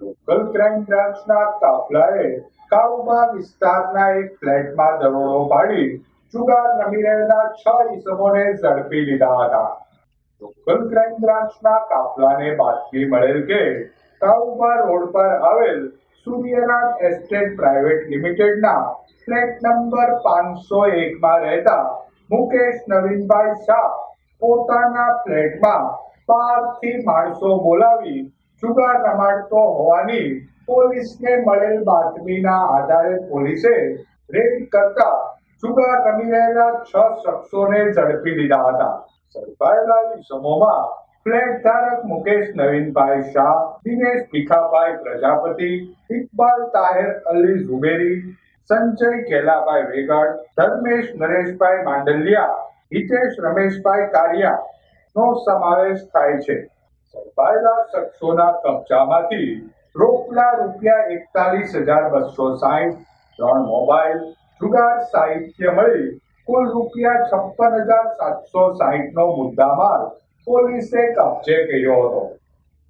Local crime બ્રાન્ચના કાફલાએ કાઉબા વિસ્તારના એક ફ્લેટમાં દરોડો પાડી જુગાર રમી રહેલા છ ઈસમોને ઝડપી લીધા હતા. લોકલ ક્રાઇમ બ્રાન્ચના કાફલાને બાતમી મળેલ કે કાઉબા રોડ પર આવેલ સૂર્યનાથ એસ્ટેટ પ્રાઇવેટ લિમિટેડના ફ્લેટ નંબર પાંચસો એકમાં રહેતા મુકેશ નવીનભાઈ શાહ પોતાના ફ્લેટમાં બારથી માણસો બોલાવી જુગાર રમાડતો હોવાની પોલીસને મળેલ બાતમીના આધારે પોલીસે રેડ કરતા જુગાર રમી રહેલા છ શખ્સોને ઝડપી લીધા હતા. ઝડપાયેલા ઇસમોમાં ફ્લેટ ધારક મુકેશ નવીનભાઈ શાહ, દિનેશ ભીખાભાઈ પ્રજાપતિ, ઇકબાલ તાહેર, અલી ઝુબેરી સંજય કેલાભાઈ વેગડ, ધર્મેશ નરેશભાઈ માંડલિયા, હિતેશ રમેશભાઈ કારિયા નો સમાવેશ થાય છે. ઝડપાયેલા શખ્સોના કબજામાંથી રોકડા રૂપિયા એકતાલીસ હજાર બસો સાહીઠ, ત્રણ મોબાઈલ, જુગાર સાહિત્ય મળી કુલ રૂપિયા છપ્પન હજાર સાતસો સાહીઠ નો મુદ્દામાલ પોલીસે કબજે કર્યો હતો.